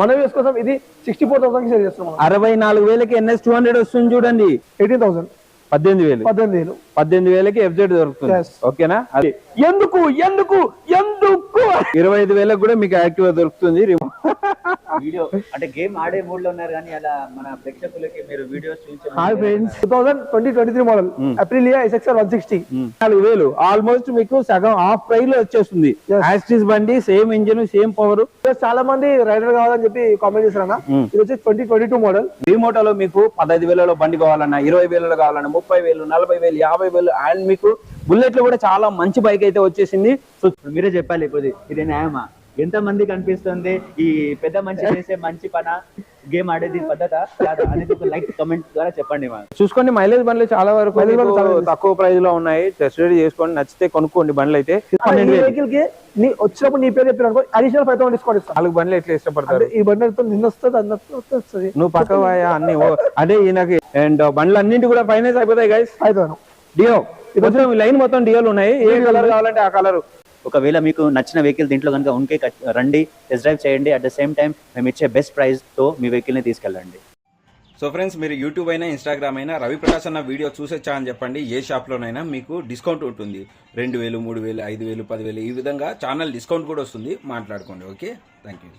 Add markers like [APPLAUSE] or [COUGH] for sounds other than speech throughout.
మన కోసం ఇది సిక్స్టీ ఫోర్ థౌసండ్ సేల్ చేస్తున్నాం అరవై నాలుగు వేలకి ఎన్ఎస్ టూ హండ్రెడ్ వస్తుంది చూడండి. ఎయిటీన్ థౌసండ్ పద్దెనిమిది వేలు. పద్దెనిమిది వేలు. పద్దెనిమిది వేలకి ఎఫ్జెడ్ దొరుకుతుంది. ఓకేనా? అది. ఎందుకు? ఎందుకు? ఇరవై ఐదు వేలకు కూడా మీకు యాక్టివ్ దొరుకుతుంది. వీడియో అంటే గేమ్ ఆడే మూడ్లో ఉన్నారు కానీ అలా మన ప్రేక్షకులకి మీరు videos hi friends. Two thousand twenty twenty three model Aprilia SXR one sixty నాలుగు వేలు. ఆల్మోస్ట్ మీకు సగం హాఫ్ ప్రైస్లో వచ్చేస్తుంది. యాస్టిస్ బండి సేమ్ ఇంజిన్ సేమ్ పవర్ చాలా మంది రైడర్ కావాలని చెప్పి కామెంట్ చేశారన్న. Hmm. ఇది వచ్చి ట్వంటీ ట్వంటీ టూ మోడల్ రిమోటోలో మీకు పదహైదు వేలలో బండి కావాలన్నా ఇరవై వేలలో కావాలన్నా ముప్పై వేలు నలభై వేలు యాభై వేలు అండ్ మీకు బుల్లెట్లో కూడా చాలా మంచి బైక్ అయితే వచ్చేసింది. సో మీరే చెప్పాలి కొద్ది ఇది న్యాయమా? ఎంత మంది కనిపిస్తుంది ఈ పెద్ద మంచి చేసే మంచి పన గేమ్ ఆడేది పద్ధత? కాదా? అనేది ఒక లైక్ కమెంట్ ద్వారా చెప్పండి మా చూసుకోండి మైలేజ్ బండ్లు చాలా వరకు. తక్కువ ప్రైస్లో ఉన్నాయి. టెస్ట్ రైడ్ చేసుకోండి నచ్చితే కొనుక్కోండి బండ్లు అయితే. వెహికల్కి నీ వచ్చినప్పుడు నీ పేరు చెప్పిన అనుకో అడిషనల్ ఫైవ్ థౌసండ్ డిస్కౌంట్ ఇస్తాను నాలుగు బండ్లు ఎట్లా ఇష్టపడతారు? ఈ బండి తో నిన్న వస్తుంది అన్న వస్తుంది నువ్వు పక్క అన్ని ఓ, అదే ఈయనకి. అండ్ బండ్లు అన్నింటి కూడా ఫైనాన్స్ అయిపోతాయి గైస్ ఫైవ్ థౌసండ్ డియో. మొత్తం లైన్ మొత్తం డియోలు ఉన్నాయి. ఏ కలర్? కావాలంటే ఆ కలర్. ఒకవేళ మీకు నచ్చిన వెహికల్ దీంట్లో కనుక ఉంటే రండి టెస్ట్ డ్రైవ్ చేయండి. అట్ ద సేమ్ టైం మేము ఇచ్చే బెస్ట్ ప్రైస్తో మీ వెహికల్ని తీసుకెళ్ళండి. సో ఫ్రెండ్స్ మీరు యూట్యూబ్ అయినా ఇన్స్టాగ్రామ్ అయినా రవి ప్రకాష్ అన్న వీడియో చూసొచ్చా అని చెప్పండి. ఏ షాప్లోనైనా మీకు డిస్కౌంట్ ఉంటుంది. రెండు వేలు మూడు వేలు ఐదు వేలు పదివేలు ఈ విధంగా ఛానల్ డిస్కౌంట్ కూడా వస్తుంది. మాట్లాడుకోండి okay thank you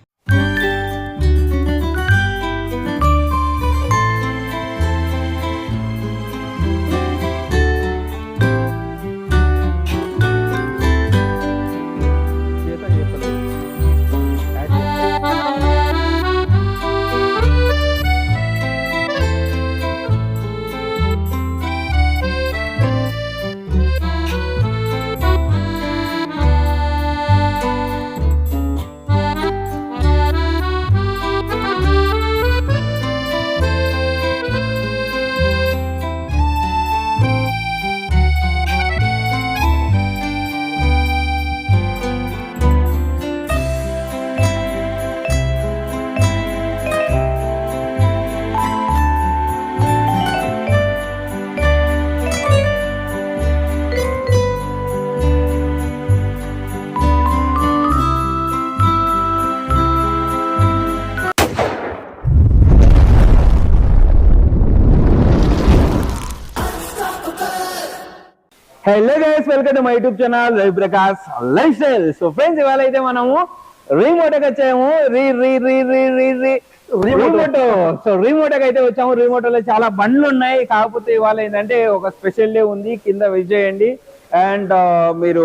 welcome to my YouTube channel Ravi Prakash. Lifestyle so friends ఇవాళ అయితే మనము రీమోటోకి వచ్చాము. రీ రీ రీ రీ రీ రీ. రీమోటో. సో రీమోటోకి అయితే వచ్చాము. రీమోటోలో చాలా బండ్లు ఉన్నాయి. కాకపోతే ఇవాళ ఏంటంటే ఒక స్పెషల్ డే ఉంది. కింద విజ్ చేయండి. అండ్ మీరు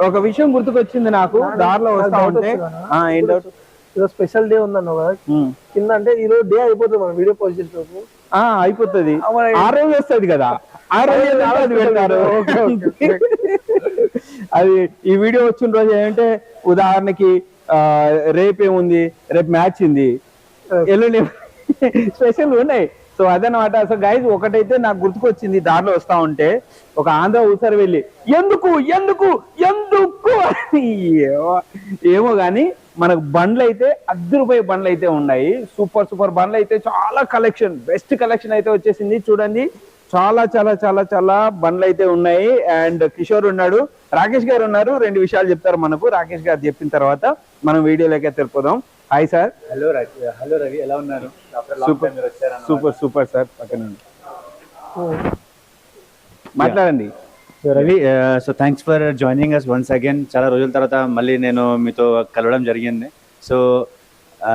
ఒక విషయం గుర్తుకొచ్చింది నాకు. దారిలో వస్తా ఉంటే. వచ్చిందన్నా? ఆ, ఏం డౌట్ ఈరోజు స్పెషల్ డే ఉందన్న కదా. అంటే ఈ రోజు డే అయిపోతుంది మనం. వీడియో పోస్ట్ చేసినప్పుడు అయిపోతుంది. ఆ, రోజు వస్తుంది కదా. ఆ రోజు అది పెడతారు? [LAUGHS] ఈ వీడియో వచ్చిన రోజు ఏంటంటే ఉదాహరణకి రేపేముంది? రేపు మ్యాచ్ ఉంది. ఎల్లుండి [LAUGHS] స్పెషల్ ఉన్నాయి. సో అదనమాట సో గైజ్ ఒకటైతే నాకు గుర్తుకొచ్చింది దారిలో వస్తా ఉంటే ఒక ఆంధ్ర ఊసరి వెళ్ళి ఎందుకు? ఎందుకు? ఎందుకు? ఏమో- ఏమో గానీ మనకు బండ్లు అయితే అద్దె రూపాయి బండ్లు అయితే ఉన్నాయి. సూపర్ సూపర్ బండ్లు అయితే చాలా కలెక్షన్ బెస్ట్ కలెక్షన్ అయితే వచ్చేసింది. చూడండి చాలా చాలా చాలా చాలా బండ్లు అయితే ఉన్నాయి. అండ్ కిషోర్ ఉన్నాడు రాకేష్ గారు ఉన్నారు. రెండు విషయాలు చెప్తారు మనకు. రాకేష్ గారు చెప్పిన తర్వాత మనం వీడియోలోకి తెలిపోదాం hi sir hello Ravi hello Ravi ఎలా ఉన్నారు? సూపర్ సూపర్ సూపర్ సార్ పక్కన ఉండి. మాట్లాడండి. Ravi so thanks for joining us once again చాలా రోజుల తర్వాత మళ్ళీ నేను మీతో కలవడం జరిగింది. సో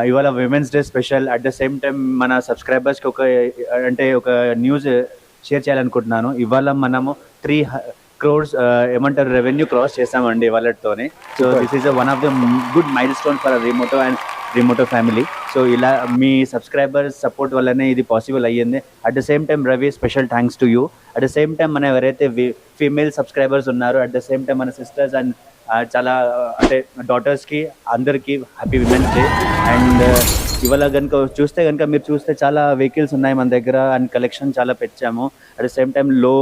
ఇవాళ women's day special at the same time మన సబ్స్క్రైబర్స్కి ఒక అంటే ఒక న్యూస్ షేర్ చేయాలనుకుంటున్నాను. ఇవాళ మనము త్రీ క్రోర్స్ ఏమంటారు రెవెన్యూ క్రాస్ చేసామండి వాళ్ళతోనే so this is one of the good milestone for Rimoto and Rimoto family so ఇలా మీ సబ్స్క్రైబర్స్ సపోర్ట్ వల్లనే ఇది పాసిబుల్ అయ్యింది. At the same time Ravi special thanks to you at the same time మన ఎవరైతే female subscribers ఉన్నారో at the same time మన sisters and చాలా అంటే డాటర్స్కి అందరికీ హ్యాపీ విమెన్స్ డే అండ్ ఇవాళ కనుక చూస్తే కనుక మీరు చూస్తే చాలా వెహికల్స్ ఉన్నాయి మన దగ్గర అండ్ కలెక్షన్ చాలా పెంచాము. అట్ ద సేమ్ టైం లో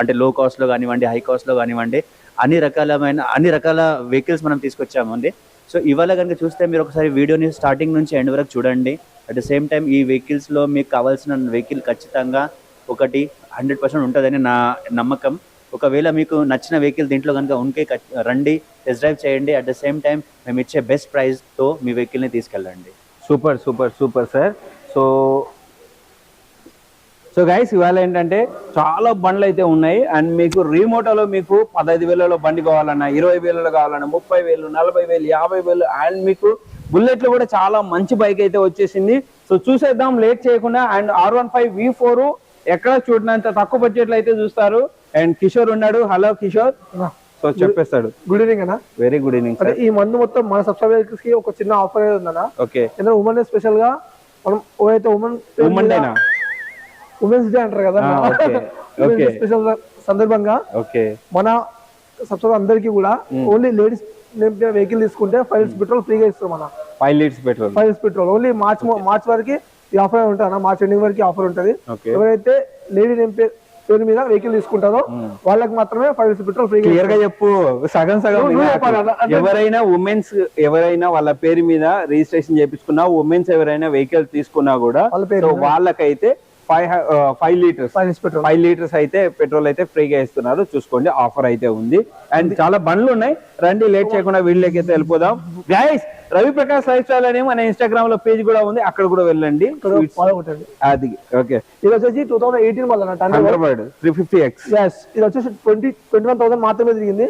అంటే లో కాస్ట్లో కానివ్వండి హై కాస్ట్లో కానివ్వండి అన్ని రకాలమైన అన్ని రకాల వెహికల్స్ మనం తీసుకొచ్చాము అండి. సో ఇవాళ కనుక చూస్తే మీరు ఒకసారి వీడియోని స్టార్టింగ్ నుంచి ఎండ్ వరకు చూడండి. అట్ ద సేమ్ టైం ఈ వెహికల్స్లో మీకు కావాల్సిన వెహికల్ ఖచ్చితంగా ఒకటి హండ్రెడ్ పర్సెంట్ ఉంటుందని నా నమ్మకం. ఒకవేళ మీకు నచ్చిన వెహికల్ దీంట్లో కనుక ఉంటే రండి టెస్ట్ డ్రైవ్ చేయండి. అట్ ద సేమ్ టైం మేము ఇచ్చే బెస్ట్ ప్రైస్తో మీ వెహికల్ని తీసుకెళ్ళండి. Super super super sir. So so guys ఇవాళ ఏంటంటే చాలా బండ్లు అయితే ఉన్నాయి. అండ్ మీకు రీమోటోలో మీకు పదహైదు వేలలో బండి కావాలన్నా ఇరవై వేలలో కావాలన్నా ముప్పై వేలు నలభై వేలు యాభై వేలు అండ్ మీకు బుల్లెట్లు కూడా చాలా మంచి బైక్ అయితే వచ్చేసింది. సో చూసేద్దాం లేట్ చేయకుండా. And R one five V four ఎక్కడ చూడనంత తక్కువ బడ్జెట్లో అయితే చూస్తారు. అండ్ కిషోర్ ఉన్నాడు. హలో కిషోర్. సో చెప్పేస్తాడు. గుడ్ ఈవినింగ్ అన్న. వెరీ గుడ్ ఈవినింగ్ ఈ మందు మొత్తం మన సబ్స్క్రైబర్స్కి ఒక చిన్న ఆఫర్ ఉందన్న ఓకే ఉమెన్ స్పెషల్గా? మనం ఏదైతే ఉమెన్ ఉమెన్ డేనా ఉమెన్స్ డే అంటారు కదా. [LAUGHS] స్పెషల్ సందర్భంగా ఓకే. మన సబ్స్క్రైబర్ అందరికీ కూడా ఓన్లీ లేడీస్ వెహికల్ తీసుకుంటే ఫైవ్ లీటర్స్ పెట్రోల్ ఫ్రీగా ఇస్తాం మన. Five litres petrol. Five litres petrol. Only March March వరకు ఈ ఆఫర్ ఉంటుంది మార్చ్ ఎండింగ్ వరకు ఆఫర్ ఉంటుంది. ఎవరైతే లేడీ నేమ్ పేరు మీద వెహికల్ తీసుకుంటారో వాళ్ళకి మాత్రమే ఫైవ్ లీటర్స్ పెట్రోల్ ఫ్రీగా క్లియర్గా చెప్పు సగం సగం ఎవరైనా ఉమెన్స్ ఎవరైనా వాళ్ళ పేరు మీద రిజిస్ట్రేషన్ చేపించుకున్నా ఉమెన్స్ ఎవరైనా వెహికల్ తీసుకున్నా కూడా. వాళ్ళకైతే five five litres. Five litres petrol. Five litres అయితే పెట్రోల్ అయితే ఫ్రీగా ఇస్తున్నారు. చూసుకోండి ఆఫర్ అయితే ఉంది. అండ్ చాలా బండ్లు ఉన్నాయి. రండి లేట్ చేయకుండా వీళ్ళకి అయితే వెళ్ళిపోదాం. Guys Ravi Prakash lifestyle అని మన ఇన్స్టాగ్రామ్లో పేజ్ కూడా ఉంది. అక్కడ కూడా వెళ్ళండి. అది ఓకే ఇది వచ్చేసి టూ థౌసండ్ ఎయిటీన్ వల్ల త్రీ ఫిఫ్టీ ఎక్స్ ఎస్ ఇది వచ్చేసి ట్వంటీ ట్వంటీ వన్ థౌసండ్ మాత్రమే తిరిగింది.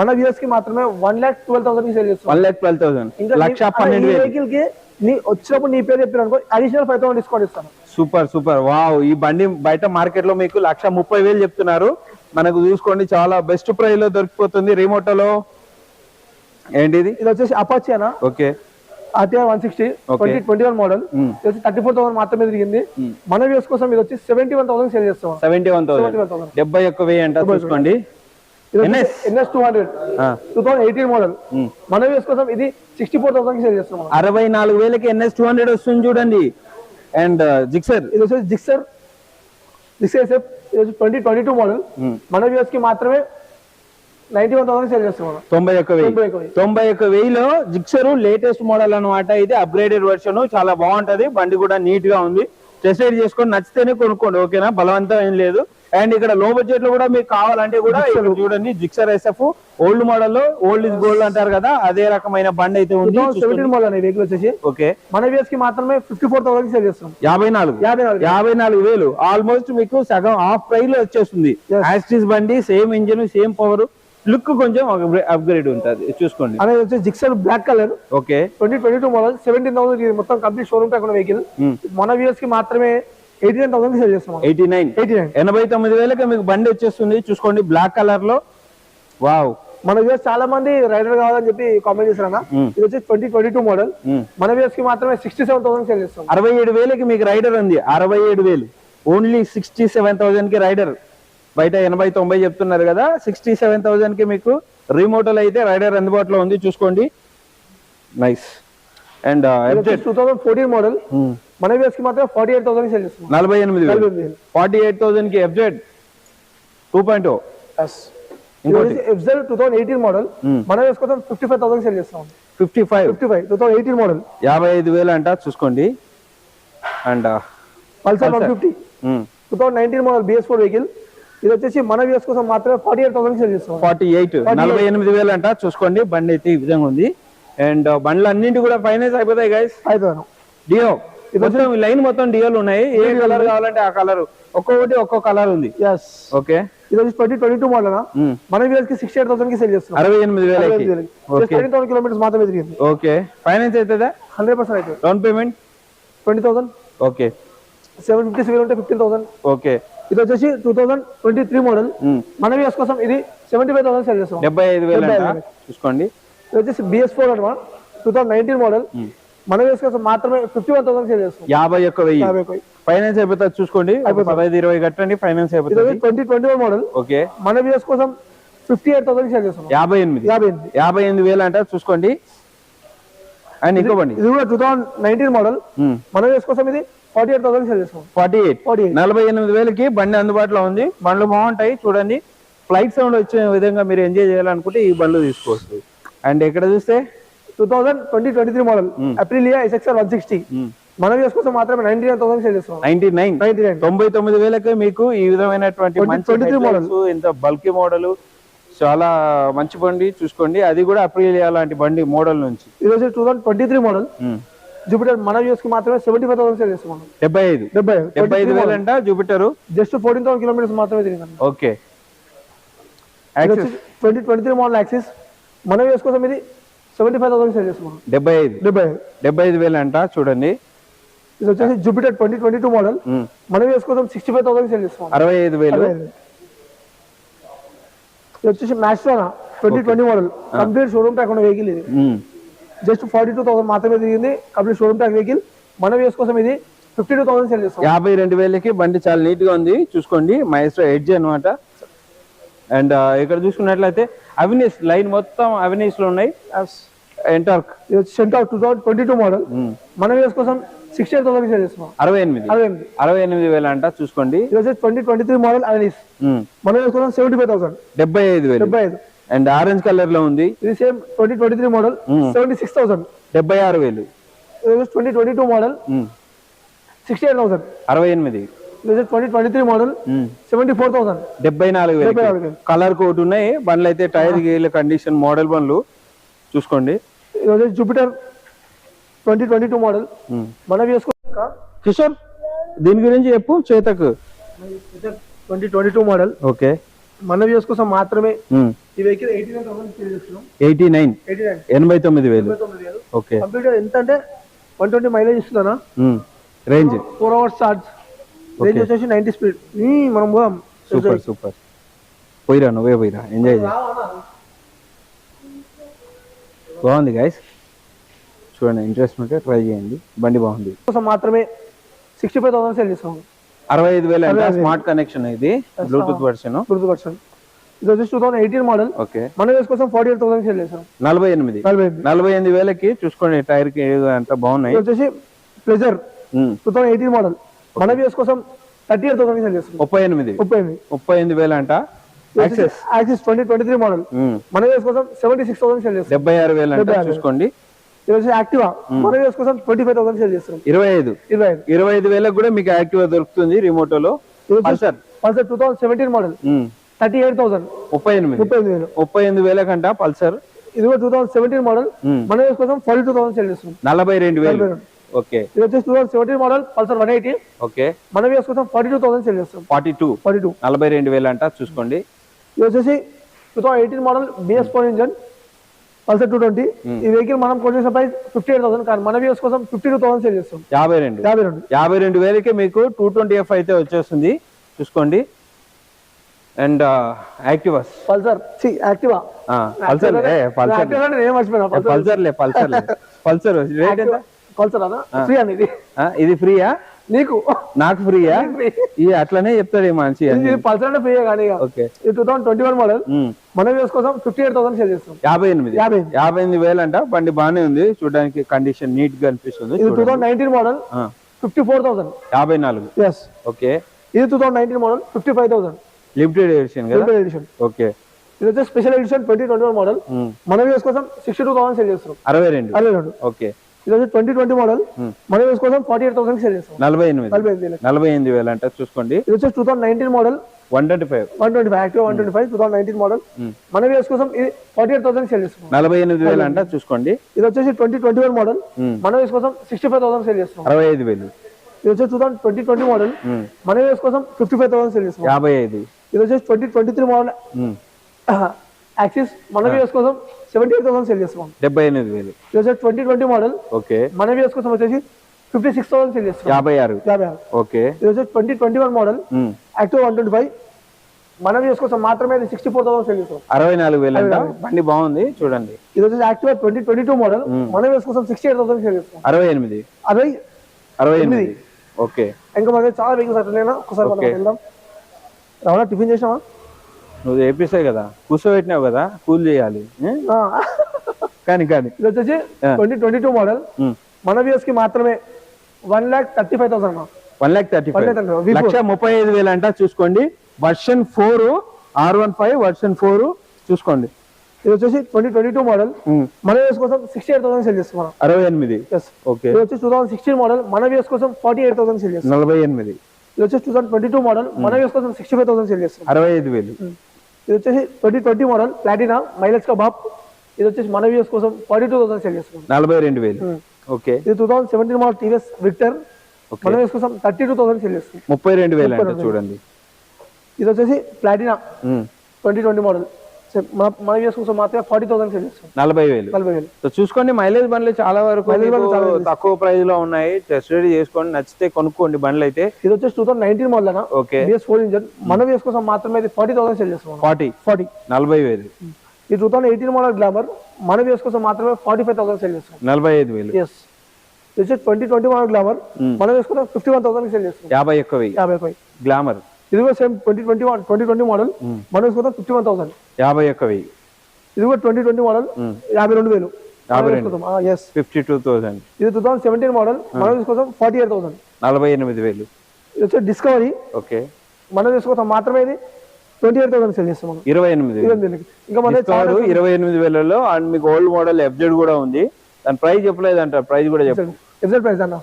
మన వ్యూస్కి మాత్రమే one lakh twelve థౌసండ్కి sale one lakh twelve thousand లక్ష పన్నెండు వెహికల్కి నీ వచ్చినప్పుడు నీ పేరు చెప్పారు అనుకో అడిషనల్ ఫైవ్ థౌసండ్ డిస్కౌంట్ ఇస్తాను. Super super. వావ్ ఈ బండి బయట మార్కెట్లో మీకు లక్ష ముప్పై వేలు చెప్తున్నారు. మనకు చూసుకోండి చాలా బెస్ట్ ప్రైస్లో దొరికిపోతుంది రిమోటోలో ఏంటిది? ఇది వచ్చేసి అపాచీ అన్న okay. RTR one sixty. Twenty twenty one model. ఇది థర్టీ ఫోర్ థౌసండ్ మాత్రమే తిరిగింది. మన వ్యూస్ కోసం ఇది వచ్చి సెవెంటీ వన్ థౌసండ్ సేల్ చేస్తాం. Seventy one thousand. 71,000. డెబ్బై ఒక్క వెయ్యి అంట చూసుకోండి. ఇది? NS? Two hundred. Two thousand eighteen model. మన వ్యూస్ కోసం ఇది సిక్స్టీ ఫోర్ థౌసండ్ సేల్ చేస్తున్నాం అరవై నాలుగు వేలకి ఎన్ఎస్ టూ హండ్రెడ్ వస్తుంది చూడండి. అండ్ జిక్సర్ ఇది వచ్చేసి జిక్సర్ జిక్సర్ ఎస్ఎఫ్ ఇది వచ్చి ట్వంటీ ట్వంటీ టూ మోడల్ మన వ్యూస్కి మాత్రమే నైన్టీ వన్ థౌసండ్ సేల్ చేస్తున్నాం తొంభై ఒక్క వెయ్యి. తొంభై ఒక్క వెయ్యిలో జిక్సర్ లేటెస్ట్ మోడల్ అన్నమాట. ఇది అప్గ్రేడెడ్ వర్షన్ చాలా బాగుంటది. బండి కూడా నీట్గా ఉంది. టెస్ట్ రైడ్ చేసుకొని నచ్చితేనే కొనుక్కోండి. ఓకేనా? బలవంతం ఏం లేదు. అండ్ ఇక్కడ లో బడ్జెట్లో కూడా మీకు కావాలంటే కూడా చూడండి జిక్సర్ ఎస్ఎఫ్ ఓల్డ్ మోడల్లో ఓల్డ్ ఇస్ గోల్డ్ అంటారు కదా అదే రకమైన బండి అయితే ఉంది సెవెంటీన్ మోడల్ అనే వెహికల్ వచ్చేసి. ఓకే. మన వ్యూస్కి మాత్రమే ఫిఫ్టీ ఫోర్ థౌసండ్ సేల్ చేస్తున్నాం. యాభై నాలుగు. యాభై నాలుగు. వేలు. ఆల్మోస్ట్ మీకు సగం హాఫ్ ప్రైస్లో వచ్చేస్తుంది. యాస్టిస్ బండి same engine same power look కొంచెం అప్గ్రేడ్ ఉంటుంది. చూసుకోండి. అనేది వచ్చేసి Gixxer black colour okay. Twenty twenty two model seventeen thousand మొత్తం కంప్లీట్ షోరూమ్ ఉన్న వెహికల్ మన వ్యూస్కి మాత్రమే ఎయిటీ నైన్ థౌసండ్ సేల్ చేస్తున్నాం ఎయిటీ నైన్. Eighty nine. ఎనభై తొమ్మిది వేలకి మీకు బండి వచ్చేస్తుంది. చూసుకోండి బ్లాక్ కలర్లో. వావ్ మన వ్యూస్ చాలా మంది రైడర్ కావాలని చెప్పి కామెంట్ చేశారన్న. ఇది వచ్చి ట్వంటీ ట్వంటీ టూ మోడల్ మన వ్యూస్కి మాత్రమే సిక్స్టీ సెవెన్ థౌసండ్ సేల్ చేస్తాం అరవై ఏడు వేలకి మీకు రైడర్ ఉంది. అరవై ఏడు వేలు. ఓన్లీ సిక్స్టీ సెవెన్ థౌసండ్కి రైడర్ బయట ఎనభై తొంభై చెప్తున్నారు కదా సిక్స్టీ సెవెన్ థౌసండ్కి మీకు రిమోటల్ అయితే రైడర్ అందుబాటులో ఉంది. చూసుకోండి. Nice and FZ two thousand fourteen model మన వ్యూస్కి మాత్రం ఫార్టీ ఎయిట్ థౌసండ్ సేల్ చేస్తున్నాం. నలభై ఎనిమిది ఫార్టీ ఎయిట్ థౌసండ్కి ఎఫ్జెడ్ టూ పాయింట్ ఇంకోటి. FZ two thousand eighteen model మన వ్యూస్ కోసం ఫిఫ్టీ ఫైవ్ థౌసండ్ సేల్ చేస్తున్నాం fifty five fifty five two thousand eighteen model యాభై ఐదు వేలు అంట చూసుకోండి. And Pulsar one fifty two thousand nineteen model BS four vehicle ఇది వచ్చేసి మన వ్యూస్ కోసం మాత్రమే ఫార్టీ ఎయిట్ థౌసండ్ సేల్ చేస్తున్నాం. ఫార్టీ ఎయిట్ నలభై ఎనిమిది వేలు అంట చూసుకోండి. బండి అయితే ఈ విధంగా ఉంది. అండ్ బండ్లు అన్నింటి కూడా ఫైనాన్స్ అయిపోతాయి గైస్ అవుతాను డియో మొత్తం లైన్ మొత్తం డియోలు ఉన్నాయి. ఏ కలర్ కావాలంటే ఆ కలర్ ఒక్కొక్కటి ఒక్కో కలర్ ఉంది. ఎస్ ఓకే ఇది వచ్చి ట్వంటీ ట్వంటీ టూ మోడల్. మన వ్యూస్కి సిక్స్టీ ఎయిట్ థౌసండ్కి సేల్ చేస్తున్నాం. అరవై ఎనిమిది థర్టీన్ థౌసండ్ కిలోమీటర్స్ మాత్రమే తిరిగింది. ఓకే ఫైనాన్స్ అవుతుందా? హండ్రెడ్ పర్సెంట్ అయితే down payment twenty thousand okay seven fifty seven ఉంటే ఫిఫ్టీన్ థౌసండ్ ఓకే ఇది వచ్చేసి two thousand twenty three model మన వ్యూస్ కోసం ఇది సెవెంటీ ఫైవ్ థౌసండ్ సేల్ చేస్తున్నాం. డెబ్బై ఐదు వేలు చూసుకోండి. ఇది వచ్చేసి బిఎస్ ఫోర్ అనమాట టూ థౌసండ్ నైన్టీన్ మోడల్ మన వ్యూస్ కోసం మాత్రమే ఫిఫ్టీ వన్ థౌసండ్ సేల్ చేస్తున్నాం యాభై ఒక్క వెయ్యి. ఫైనాన్స్ అయిపోతుంది చూసుకోండి. పదహైదు ఇరవై కట్టండి ఫైనాన్స్ అయిపోతుంది. Twenty twenty one model okay. మన వ్యూస్ కోసం ఫిఫ్టీ ఎయిట్ థౌసండ్ సేల్ చేస్తున్నాం. యాభై ఎనిమిది. యాభై ఎనిమిది. యాభై ఎనిమిది వేలు అంట చూసుకోండి. అండ్ ఇంకో బండి ఇది కూడా టూ థౌసండ్ నైన్టీన్ మోడల్ మన వ్యూస్ కోసం ఇది ఫార్టీ ఎయిట్ థౌసండ్ సేల్ చేస్తున్నాం. Forty eight 48. నలభై ఎనిమిది వేలకి బండి అందుబాటులో ఉంది. బండ్లు బాగుంటాయి చూడండి. ఫ్లైట్ సౌండ్ వచ్చే విధంగా మీరు ఎంజాయ్ చేయాలనుకుంటే ఈ బండ్లు తీసుకోవచ్చు. అండ్ ఇక్కడ చూస్తే two thousand twenty twenty three model Aprilia SXR one sixty మన వ్యూస్ కోసం మాత్రమే నైన్టీ నైన్ థౌసండ్ సేల్ చేస్తున్నాం. నైన్టీ నైన్ నైన్టీ నైన్ తొంభై తొమ్మిది వేలకే మీకు ఈ విధమైనటువంటి 20 మంచి 23 headlights, ఇంత బల్కీ మోడల్ చాలా మంచి బండి చూసుకోండి. అది కూడా అప్రిలియా లాంటి బండి మోడల్ నుంచి. ఈరోజు two thousand twenty three model. Jupiter మన వ్యూస్కి మాత్రమే సెవెంటీ ఫైవ్ థౌసండ్ సేల్ చేస్తున్నాం. డెబ్బై ఐదు. డెబ్బై డెబ్బై ఐదు వేలంట Jupiter just fourteen thousand kilometres మాత్రమే తిరిగింది okay twenty twenty three model Access మన వ్యూస్ కోసం ఇది? సెవెంటీ ఫైవ్ థౌసండ్ సేల్ చేస్తున్నాం డెబ్బై ఐదు. డెబ్బై ఐదు. డెబ్బై ఐదు వేలంట చూడండి. ఇది వచ్చేసి Jupiter twenty twenty two model. మన వ్యూస్ కోసం సిక్స్టీ ఫైవ్ థౌసండ్ సేల్ చేస్తున్నాం అరవై ఐదు. వేలు. ఇది వచ్చేసి మ్యాక్స్ట్రోనా twenty twenty model complete showroom ట్యాక్ ఉన్న వెహికల్ ఇది. జస్ట్ ఫార్టీ టూ థౌసండ్ మాత్రమే తిరిగింది. కంప్లీట్ షోరూమ్ ట్యాక్ వెహికల్ మన వ్యూస్ కోసం ఇది ఫిఫ్టీ టూ థౌసండ్ సేల్ చేస్తాం యాభై రెండు వేలకి బండి చాలా నీట్గా ఉంది. చూసుకోండి మైస్ట్రో ఎడ్జ్ అనమాట అండ్ ఇక్కడ చూసుకున్నట్లయితే అవినీస్ లైన్ మొత్తం అవినీస్లో ఉన్నాయి. Ntorq centre two thousand twenty two model మన కోసం సిక్స్టీ ఎయిట్ థౌసండ్ చేస్తున్నాం. అరవై ఎనిమిది. అరవై ఎనిమిది. అరవై ఎనిమిది వేలు అంట చూసుకోండి. ఇది twenty twenty three model Avenis. మన కోసం సెవెంటీ ఫైవ్ థౌసండ్ డెబ్బై ఐదు వేలు. డెబ్బై ఐదు. అండ్ ఆరెంజ్ కలర్లో ఉంది. ఇది same twenty twenty three model seventy six thousand డెబ్బై ఆరు వేలు. Twenty twenty two model. Sixty eight thousand అరవై ఎనిమిది. Twenty twenty three model. Seventy four thousand డెబ్బై నాలుగు వేలు. కలర్ కోట్ ఉన్నాయి. బండ్లు అయితే టైర్ గేల కండిషన్ మోడల్ బండ్లు చూసుకోండి. ఇది Jupiter twenty twenty two model. మన వ్యూస్ కిషోర్ దీని గురించి చెప్పు చేతకు. Twenty twenty two model okay. మన వ్యూస్ కోసం మాత్రమే ఈ వెహికల్ ఎయిటీ నైన్ ఎనభై తొమ్మిది వేలు. తొమ్మిది వేలు. ఓకే. కంప్యూటర్ ఎంత అంటే వన్ ట్వంటీ మైలేజ్ ఇస్తుందా range four hours charge range వచ్చేసి నైన్టీ స్పీడ్ మనం పోదాం. సూపర్ సూపర్ పోయిరా నువ్వే పోయిరా. ఎంజాయ్ చేయి. బాగుంది గైస్ చూడండి ఇంట్రెస్ట్ ఉంటే ట్రై చేయండి. బండి బాగుంది. కోసం మాత్రమే సిక్స్టీ ఫైవ్ థౌసండ్ సేల్ చేస్తాం. అరవై ఐదు వేలు స్మార్ట్ కనెక్షన్ ఇది. బ్లూటూత్ వర్షన్ గుర్తుపరచండి ఇది వచ్చేసి two thousand eighteen model okay మన వ్యూస్ కోసం ఫార్టీ ఎయిట్ థౌసండ్ సేల్ చేస్తాం. నలభై ఎనిమిది. నలభై ఎనిమిది. వేలకి చూసుకోండి టైర్కి అంత బాగున్నాయి. వచ్చేసి Pleasure. Two thousand eighteen model మన వ్యూస్ కోసం థర్టీ ఎయిట్ థౌసండ్ సేల్ చేస్తాం ముప్పై ఎనిమిది. ముప్పై ఎనిమిది. ముప్పై ఎనిమిది వేలు అంట. Access Access twenty twenty three model. మన వ్యూస్ కోసం సెవెంటీ సిక్స్ థౌసండ్ సేల్ చేస్తాం డెబ్బై ఆరు వేలు అంట. చూసుకోండి. యాక్టివా మన వ్యూస్ కోసం ట్వంటీ ఫైవ్ థౌసండ్ సేల్ చేస్తాం ఇరవై ఐదు. ఇరవై ఐదు. ఇరవై ఐదు వేలకు కూడా మీకు యాక్టివ్ దొరుకుతుంది రిమోటోలో Pulsar Pulsar two thousand seventeen model. Thirty eight thousand ముప్పై ఎనిమిది. ముప్పై ఎనిమిది వేలు. ముప్పై ఎనిమిది వేలకంట పల్సర్ ఇది కూడా టూ థౌసండ్ సెవెంటీన్ మోడల్. మన కోసం ఫార్టీ టూ థౌసండ్ సేల్ చేస్తాం నలభై రెండు వేలు. ఓకే. ఇది వచ్చేసి two thousand seventeen model Pulsar one eighty okay. మన వ్యూస్ కోసం ఫార్టీ టూ థౌసండ్ సేల్ చేస్తాం. ఫార్టీ టూ ఫార్టీ టూ నలభై రెండు వేలు అంట చూసుకోండి. ఇది వచ్చేసి two thousand eighteen model BS four engine Pulsar two twenty ఈ వెహికల్ మనం కొనేసిన ప్రైస్ ఫిఫ్టీ ఎయిట్ థౌసండ్ కానీ మన వ్యూస్ కోసం ఫిఫ్టీ టూ థౌసండ్ సేల్ చేస్తాం. యాభై రెండు. యాభై రెండు. యాభై రెండు వేలకి మీకు టూ ట్వంటీ ఎఫ్ అయితే వచ్చేస్తుంది. చూసుకోండి. And యాక్టివస్ Pulsar C Activa Pulsar Pulsar Activa పల్సర్లే Pulsar Pulsar rate ఎంత? ఫ్రీ అని? ఇది ఫ్రీయా నీకు? నాకు ఫ్రీయా ఇది అట్లనే చెప్తాడు. ఇది పల్సర్ అంటే ఫ్రీ కానీ. ఓకే. ఇది two thousand twenty one model. మన వ్యూస్ కోసం ఫిఫ్టీ ఎయిట్ థౌసండ్ సేల్ చేస్తాం యాభై ఎనిమిది. యాభై. యాభై ఎనిమిది వేలు అంట బండి బాగానే ఉంది. చూడడానికి కండిషన్ నీట్గా అనిపిస్తుంది. ఇది two. Thousand nineteen model fifty four thousand యాభై నాలుగు. Yes okay. ఇది two thousand nineteen model fifty five thousand limited edition limited edition okay. ఇది వచ్చి special edition twenty twenty one model. మన వ్యూస్ కోసం సిక్స్టీ టూ థౌసండ్ సేల్ చేస్తాం అరవై రెండు. అరవై రెండు. ఓకే. ఇది వచ్చి ట్వంటీ ట్వంటీ మోడల్. మన కోసం ఫార్టీ ఎయిట్ థౌసండ్ సేల్ చేస్తాం. నలభై ఎనిమిది. నలభై ఎనిమిది. నలభై ఎనిమిది వేలు అంట చూసుకోండి. ఇది వచ్చి two thousand nineteen model. One twenty five. One twenty five Activa one twenty five two thousand nineteen model. మన వ్యూస్ కోసం ఇది ఫార్టీ ఎయిట్ థౌసండ్ సేల్ చేస్తాం నలభై ఎనిమిది వేలు అంట చూసుకోండి. ఇది వచ్చేసి ట్వంటీ ట్వంటీ వన్ మోడల్. మన వ్యూస్ కోసం సిక్స్టీ ఫైవ్ థౌసండ్ సేల్ చేస్తాం అరవై ఐదు వేలు. ఇది వచ్చేసి two thousand twenty twenty model. మన వ్యూస్ కోసం ఫిఫ్టీ ఫైవ్ థౌసండ్ సేల్ చేస్తాం యాభై ఐదు. ఇది వచ్చేసి twenty twenty three model. Access మన వ్యూస్ కోసం సెవెంటీ ఎయిట్ థౌసండ్ సేల్ చేస్తాం డెబ్బై ఎనిమిది వేలు. వచ్చేసి ట్వంటీ ట్వంటీ మోడల్ ఓకే. మన కోసం వచ్చేసి ఫిఫ్టీ సిక్స్ థౌసండ్ సేల్ చేస్తాం యాభై ఆరు. యాభై ఆరు. ఓకే. వచ్చేసి twenty twenty one model. Activa one twenty five. మన కోసం మాత్రమే సిక్స్టీ ఫోర్ థౌసండ్ సేల్ చేస్తాం అరవై నాలుగు వేలు బండి బాగుంది చూడండి. ఇది వచ్చేసి Activa twenty twenty two model మన కోసం సిక్స్టీ ఎయిట్ థౌసండ్ సేల్ చేస్తాం అరవై ఎనిమిది. అదే అరవై ఎనిమిది. ఓకే. ఇంకా మన దగ్గర చాలా వెహికల్స్ అట్లనేనా ఒకసారి మనం. వెళ్దాం. రమణ టిఫిన్ చేసినావా? నువ్వు చేపిస్తావు కదా కూర్చోబెట్టినావు కదా కూల్ చేయాలి. కానీ కానీ. ఇది వచ్చేసి ట్వంటీ ట్వంటీ టూ మోడల్. మన వ్యూస్కి మాత్రమే one lakh thirty five thousand one lakh thirty five lakh thirty five. V4. లక్ష ముప్పై ఐదు వేలు అంట చూసుకోండి. Version four R one five version four చూసుకోండి. ఇది వచ్చేసి ట్వంటీ ట్వంటీ టూ మోడల్. మన వ్యూస్ కోసం సిక్స్టీ ఎయిట్ థౌసండ్ సెల్ చేస్తాం మనం అరవై ఎనిమిది. ఓకే ఇది వచ్చి టూ థౌసండ్ సిక్స్టీన్ మోడల్ మన వ్యూస్ కోసం ఫార్టీ ఎయిట్ థౌసండ్ సెల్ చేస్తాం నలభై ఎనిమిది. ఇది వచ్చేసి two thousand twenty two model మన వ్యూస్ కోసం సిక్స్టీ ఫైవ్ థౌసండ్ సెల్ చేస్తాం అరవై ఐదు వేలు. ఇది వచ్చేసి twenty twenty model Platina mileage కా బాప్. ఇది వచ్చేసి మన వ్యూస్ కోసం ఫార్టీ టూ థౌసండ్ సెల్ చేస్తాం నలభై రెండు వేలు. ఓకే. ఇది two thousand seventeen model TVS Victor మన వ్యూస్ కోసం థర్టీ టూ థౌసండ్ సెల్ చేస్తాం ముప్పై రెండు వేలు. చూడండి. ఇది వచ్చేసి ప్లాటినా. ట్వంటీ ట్వంటీ మోడల్ మన మాత్రమే ఫార్టీ థౌసండ్ సెల్ చేస్తాం. నలభై వేలు. నలభై వేలు. సో చూసుకోండి మైలేజ్ బండ్లు చాలా వరకు. తక్కువ ప్రైస్లో ఉన్నాయి. టెస్ట్ రైడ్ చేసుకోండి నచ్చితే కొనుక్కోండి బండ్లు అయితే ఇది వచ్చేసి two thousand nineteen model okay. BS four engine. మన వ్యూస్ కోసం మాత్రమే ఫార్టీ థౌసండ్ సెల్ చేస్తాం ఫార్టీ. ఫార్టీ. నలభై వేలు. ఈ two thousand eighteen model Glamour మన వ్యూస్ కోసం మాత్రమే ఫార్టీ ఫైవ్ థౌసండ్ సెల్ చేస్తాం. నలభై ఐదు వేలు. Yes twenty twenty model Glamour మన కోసం ఫిఫ్టీ వన్ థౌసండ్ సెల్ చేస్తాం. యాభై ఒక్క వెయ్యి. యాభై గ్లామర్ ఇది కూడా same twenty twenty twenty twenty model మన వ్యూస్ కోసం ఫిఫ్టీ వన్ థౌసండ్ యాభై ఒక్క వెయ్యి. ఇది కూడా ట్వంటీ ట్వంటీ మోడల్ యాభై రెండు వేలు. ఎస్ ఫిఫ్టీ టూ థౌసండ్ ఇది టూ థౌసండ్ సెవెంటీన్ మోడల్ మన వ్యూస్ కోసం ఫార్టీ ఎయిట్ థౌసండ్ నలభై ఎనిమిది వేలు. ఇది వచ్చి డిస్కవరీ ఓకే. మన వ్యూస్ కోసం మాత్రమే ఇది. ట్వంటీ ఎయిట్ థౌసండ్ సెల్ చేస్తాం ఇరవై ఎనిమిది. ఇంకా మన డిస్కవర్ ఇరవై ఎనిమిది వేలలో అండ్ మీకు ఓల్డ్ మోడల్ ఎఫ్జెడ్ కూడా ఉంది. దాని ప్రైస్ చెప్పలేదంట. ప్రైస్ కూడా చెప్పు. ఎఫ్జెడ్ ప్రైస్ అన్న?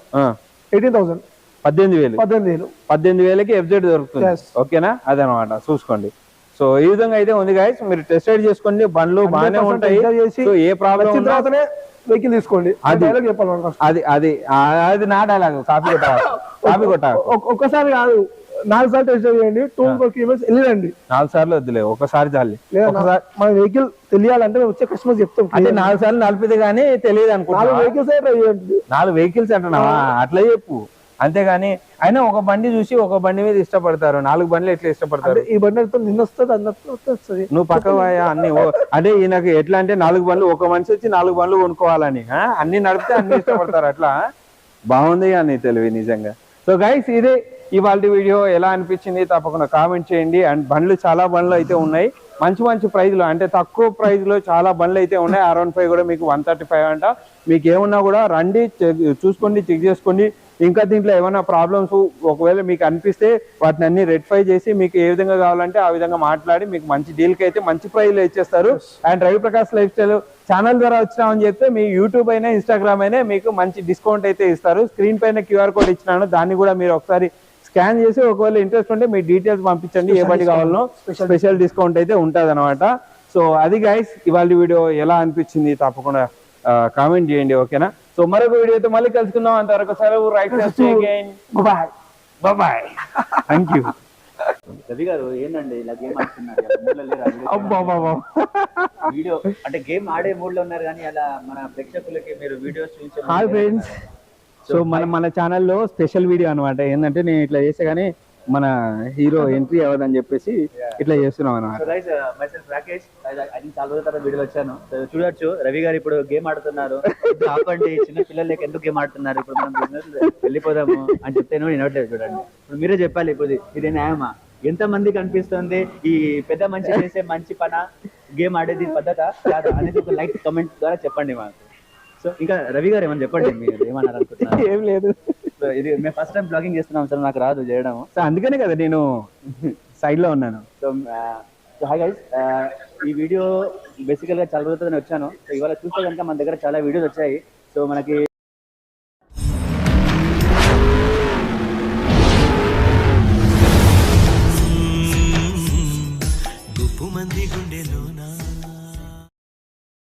ఎయిటీన్ థౌసండ్ పద్దెనిమిది వేలు. పద్దెనిమిది వేలు. పద్దెనిమిది వేలకి ఎఫ్జెడ్ దొరుకుతుంది. ఓకేనా? అదనమాట. చూసుకోండి. సో ఈ విధంగా అయితే ఉంది గాయస్ మీరు టెస్ట్ రైడ్ చేసుకోండి. బండ్లు బాగానే 100% ఉంటాయి. సో ఏ ప్రాబ్లం వెహికల్ తీసుకోండి. అది. అది అది అది నా డైలాగ్ కాపీ కొట్టా కాపీ కొట్టా ఒక్- ఒక్కసారి కాదు. నాలుగు సార్లు టెస్ట్ చేయండి. టూ ఫోర్ కిలోమీటర్స్ వెళ్ళండి నాలుగు సార్లు వద్దులే. ఒకసారి చాలు. మన వెహికల్ తెలియాలంటే వచ్చే కస్టమర్స్ చెప్తాం. అంటే నాలుగు సార్లు నలిపితే గానీ తెలియదు అనుకుంటా నాలుగు వెహికల్స్ నాలుగు వెహికల్స్ అంటున్నావా? అట్లా చెప్పు. అంతేగాని అయినా ఒక బండి చూసి ఒక బండి మీద ఇష్టపడతారు. నాలుగు బండ్లు ఎట్లా ఇష్టపడతారు? ఈ బండి నిన్న వస్తుంది అన్నట్టు వస్తుంది నువ్వు పక్క అన్ని అంటే ఈయనకు ఎట్లా అంటే నాలుగు బండ్లు ఒక మనిషి వచ్చి నాలుగు బండ్లు కొనుక్కోవాలని? అన్ని నడిపితే అన్ని ఇష్టపడతారు అట్లా? బాగుంది అని తెలివి నిజంగా. సో గైస్ ఇదే ఇవాళ వీడియో. ఎలా అనిపించింది తప్పకుండా కామెంట్ చేయండి. అండ్ బండ్లు చాలా బండ్లు అయితే ఉన్నాయి. మంచి మంచి ప్రైజ్లో అంటే తక్కువ ప్రైజ్లో చాలా బండ్లు అయితే ఉన్నాయి. వన్ ఫైవ్ కూడా మీకు వన్ థర్టీ ఫైవ్ అంట. మీకు ఏమున్నా కూడా రండి చూసుకోండి చెక్ చేసుకోండి. ఇంకా దీంట్లో ఏమైనా ప్రాబ్లమ్స్ ఒకవేళ మీకు అనిపిస్తే వాటిని అన్ని రెక్టిఫై చేసి మీకు ఏ విధంగా కావాలంటే ఆ విధంగా మాట్లాడి మీకు మంచి డీల్కి అయితే మంచి ప్రైజ్లో ఇచ్చేస్తారు. And Ravi Prakash lifestyle channel ద్వారా వచ్చినామని చెప్తే మీ యూట్యూబ్ అయినా ఇన్స్టాగ్రామ్ అయినా మీకు మంచి డిస్కౌంట్ అయితే ఇస్తారు. స్క్రీన్ పైన క్యూఆర్ కోడ్ ఇచ్చినాను. దాన్ని కూడా మీరు ఒకసారి స్కాన్ చేసి ఒకవేళ ఇంట్రెస్ట్ ఉంటే మీ డీటెయిల్స్ పంపించండి. ఏ బడి కావాలనో స్పెషల్ డిస్కౌంట్ అయితే ఉంటుంది అనమాట సో అది గైస్ ఇవాళ వీడియో ఎలా అనిపించింది తప్పకుండా కామెంట్ చేయండి ఓకేనా సో మరొక వీడియోతో మళ్ళీ కలుసుకుందాం. అంతవరకు సెలవు right bye bye thank you Ravi గారు ఏంటండి ఇలా గేమ్ ఆడుతున్నారు. వీడియో అబ్బా బాబా వీడియో అంటే గేమ్ ఆడే మూడ్లో ఉన్నారు కానీ అలా మన ప్రేక్షకులకి మీరు వీడియోస్ చూపించే హాయ్ ఫ్రెండ్స్ సో మన మన ఛానల్లో స్పెషల్ వీడియో అన్నమాట. ఏంటంటే నేను ఇట్లా చేస్తే గానీ మన హీరో ఎంట్రీ అవ్వదని చెప్పేసి ఇట్లా చేస్తున్నాం మైసెల్ఫ్ రాకేష్ అది చాలా రోజుల తర్వాత వచ్చాను. చూడొచ్చు రవి గారు ఇప్పుడు గేమ్ ఆడుతున్నారు. ఆపండి చిన్న పిల్లలకి ఎందుకు గేమ్ ఆడుతున్నారు? ఇప్పుడు మనం బిజినెస్ వెళ్ళిపోదాము అని చెప్తే నేను వినట్లేదు చూడండి. ఇప్పుడు మీరే చెప్పాలి ఇప్పుడు ఇది- న్యాయమా? ఎంత మంది కనిపిస్తుంది ఈ పెద్ద మనిషి చేసే మంచి పన గేమ్ ఆడేది పద్ధత? కాదా? అనేది ఒక లైక్ కమెంట్ ద్వారా చెప్పండి మాకు. సో ఇంకా రవి గారు ఏమని చెప్పండి మీరు ఏమన్నారు అనుకుంటున్నారు? ఏం లేదు. ఇది మేము ఫస్ట్ టైం బ్లాగింగ్ చేస్తున్నాం సార్ నాకు రాదు చేయడం సో అందుకనే కదా నేను [LAUGHS] సైడ్లో ఉన్నాను. సో హాయ్ గైస్ ఈ వీడియో బేసికల్గా చాలా రోజుల నేను వచ్చాను. సో ఇవాళ చూస్తే కనుక మన దగ్గర చాలా వీడియోస్ వచ్చాయి. సో మనకి